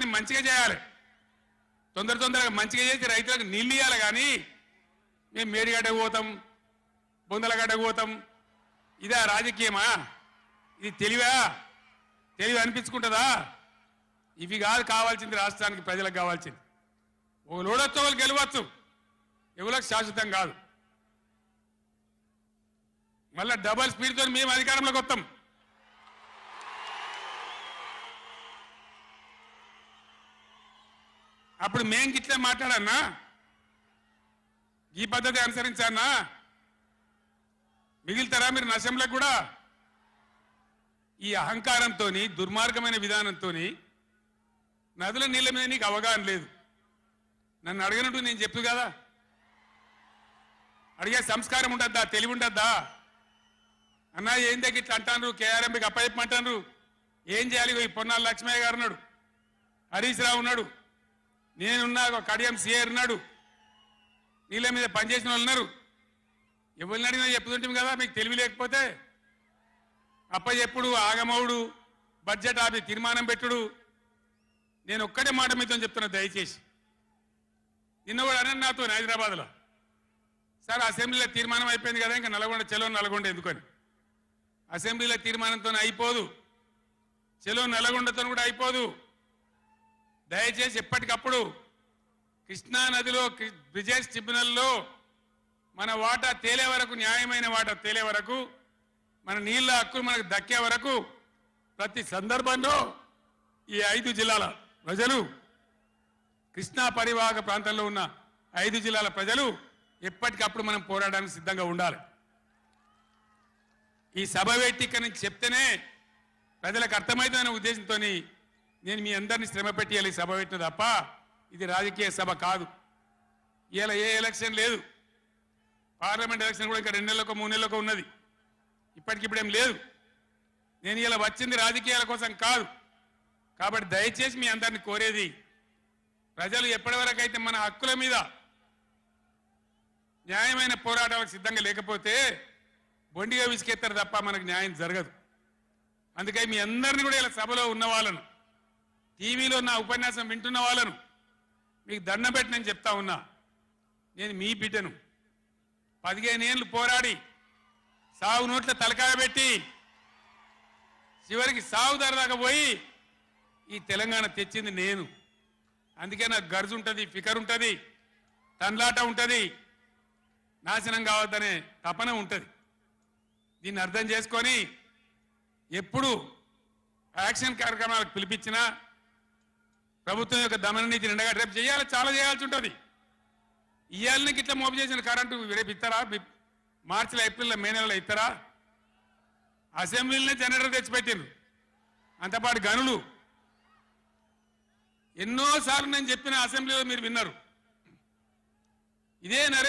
దాన్ని మంచిగా చేయాలి. తొందర తొందరగా మంచిగా చేసి రైతులకు నీళ్ళు ఇవ్వాలి కానీ మేము మేడిగడ్డకు పోతాం బొందలగడ్డకు పోతాం. ఇదా రాజకీయమా? ఇది తెలివా? తెలివి అనిపించుకుంటుందా? ఇవి కాదు కావాల్సింది రాష్ట్రానికి ప్రజలకు కావాల్సింది. ఒక లోడొచ్చు వాళ్ళు గెలవచ్చు. ఎవరికి శాశ్వతం కాదు. మళ్ళా డబల్ స్పీడ్తో మేము అధికారంలోకి వస్తాం. అప్పుడు మేం గిట్లే మాట్లాడన్నా? ఈ పద్ధతి అనుసరించానా? మిగిలితారా మీరు నశంలకు కూడా? ఈ అహంకారంతో దుర్మార్గమైన విధానంతో నదుల నీళ్ళ మీద నీకు అవగాహన లేదు. నన్ను అడగనట్టు నేను చెప్పు కదా? అడిగే సంస్కారం ఉండద్దా? తెలివి ఉండద్దా? అన్నా ఏం దగ్గర ఇట్లా అంటాను కేఆర్ఎంకి అప్పచెప్పమంటాను ఏం చేయాలి? ఈ పొన్నాల లక్ష్మయ్య గారు ఉన్నాడు. హరీష్ రావు ఉన్నాడు. నేనున్నా ఒక కడియం సీఏ ఉన్నాడు. నీళ్ళ మీద పనిచేసిన వాళ్ళు ఉన్నారు. ఎవరిని అడిగినా చెప్పుతుంటాం కదా మీకు తెలివి లేకపోతే. అప్ప చెప్పుడు ఆగమవుడు బడ్జెట్ ఆపి తీర్మానం పెట్టుడు. నేను ఒక్కటే మాట మీతో చెప్తున్నా దయచేసి. నిన్న కూడా అన్నాను నాతో హైదరాబాద్లో. సార్ అసెంబ్లీలో తీర్మానం అయిపోయింది కదా ఇంకా నల్గొండ చెలో నల్గొండ ఎందుకని? అసెంబ్లీలో తీర్మానంతో అయిపోదు. చెలో నల్గొండతో కూడా అయిపోదు. దయచేసి ఎప్పటికప్పుడు కృష్ణా నదిలో బ్రిజేష్ ట్రిబ్యునల్లో మన వాటా తేలే వరకు న్యాయమైన వాటా తేలే వరకు మన నీళ్ళ హక్కులు మనకు దక్కే వరకు ప్రతి సందర్భంలో ఈ ఐదు జిల్లాల ప్రజలు కృష్ణా పరివాహక ప్రాంతంలో ఉన్న ఐదు జిల్లాల ప్రజలు ఎప్పటికప్పుడు మనం పోరాడడానికి సిద్ధంగా ఉండాలి. ఈ సభ పెట్టి నుంచి చెప్తేనే ప్రజలకు అర్థమవుతుందనే ఉద్దేశంతో నేను మీ అందరినీ శ్రమ పెట్టి సభ పెట్టిన తప్ప ఇది రాజకీయ సభ కాదు. ఇలా ఏ ఎలక్షన్ లేదు. పార్లమెంట్ ఎలక్షన్ కూడా ఇంకా రెండు నెలలకు మూడు నెలలకు ఉన్నది. ఇప్పటికిప్పుడేం లేదు. నేను ఇలా వచ్చింది రాజకీయాల కోసం కాదు. కాబట్టి దయచేసి మీ అందరిని కోరేది ప్రజలు ఎప్పటివరకు అయితే మన హక్కుల మీద న్యాయమైన పోరాటాలకు సిద్ధంగా లేకపోతే బొండిగా విసికెత్తారు తప్ప మనకు న్యాయం జరగదు. అందుకని మీ అందరిని కూడా ఇలా సభలో ఉన్న వాళ్ళను టీవీలో నా ఉపన్యాసం వింటున్న వాళ్ళను మీకు దండం పెట్టి నేను చెప్తా ఉన్నా. నేను మీ బిడ్డను. పదిహేను ఏళ్ళు పోరాడి సాగు నోట్ల తలకాయ పెట్టి చివరికి సాగు ధర దాకా పోయి ఈ తెలంగాణ తెచ్చింది నేను. అందుకే నాకు గర్జు ఉంటుంది ఫికర్ ఉంటుంది తన్లాట ఉంటుంది నాశనం కావద్దనే తపన ఉంటుంది. దీన్ని అర్థం చేసుకొని ఎప్పుడు యాక్షన్ కార్యక్రమాలకు పిలిపించినా ప్రభుత్వం యొక్క దమన నీతి నిండగా రేపు చేయాలి చాలా చేయాల్సి ఉంటుంది. ఇవాళకి ఇట్లా మోపు చేసిన కరెంటు రేపు ఇస్తారా మార్చిలో ఏప్రిల్లో మే నెలలో ఇస్తారా అసెంబ్లీలోనే జనరేటర్ తెచ్చిపెట్టిండ్రు అంతపాటు గనులు. ఎన్నోసార్లు నేను చెప్పిన అసెంబ్లీలో మీరు విన్నారు. ఇదే నరే